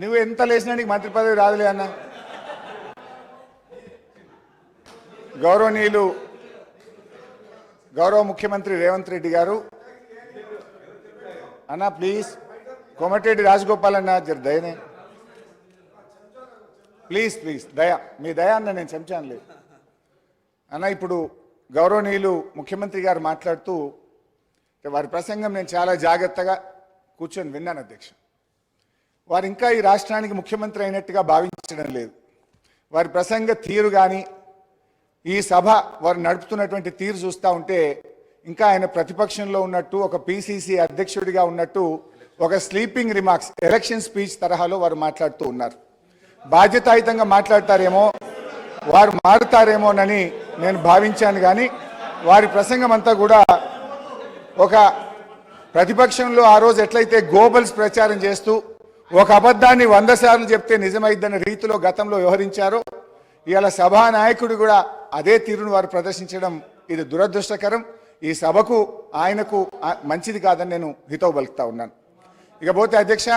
నువ్వు ఎంత లేచినా నీకు మంత్రి పదవి రాదులే అన్న. గౌరవనీయులు గౌరవ ముఖ్యమంత్రి రేవంత్ రెడ్డి గారు అన్న ప్లీజ్ కోమటిరెడ్డి రాజగోపాల్ అన్న దయనే. ప్లీజ్ ప్లీజ్ దయ మీ దయ అన్న నేను చెంచాను లేదు అన్న ఇప్పుడు గౌరవనీయులు ముఖ్యమంత్రి గారు మాట్లాడుతూ వారి ప్రసంగం నేను చాలా జాగ్రత్తగా కూర్చొని విన్నాను అధ్యక్ష. వారు ఇంకా ఈ రాష్ట్రానికి ముఖ్యమంత్రి అయినట్టుగా భావించడం లేదు. వారి ప్రసంగ తీరు కానీ ఈ సభ వారు నడుపుతున్నటువంటి తీరు చూస్తూ ఉంటే ఇంకా ఆయన ప్రతిపక్షంలో ఉన్నట్టు ఒక పిసిసి అధ్యక్షుడిగా ఉన్నట్టు ఒక స్లీపింగ్ రిమార్క్స్ ఎలక్షన్ స్పీచ్ తరహాలో వారు మాట్లాడుతూ ఉన్నారు. బాధ్యతాయుతంగా మాట్లాడతారేమో వారు మారుతారేమోనని నేను భావించాను కానీ వారి ప్రసంగం అంతా కూడా ఒక ప్రతిపక్షంలో ఆ రోజు ఎట్లయితే గోబల్స్ ప్రచారం చేస్తూ ఒక అబద్ధాన్ని వంద సార్లు చెప్తే నిజమైద్దన్న రీతిలో గతంలో వ్యవహరించారో ఇవాళ సభా నాయకుడు కూడా అదే తీరును వారు ప్రదర్శించడం ఇది దురదృష్టకరం. ఈ సభకు ఆయనకు మంచిది కాదని నేను హితవు పలుకుతా ఉన్నాను. ఇకపోతే అధ్యక్ష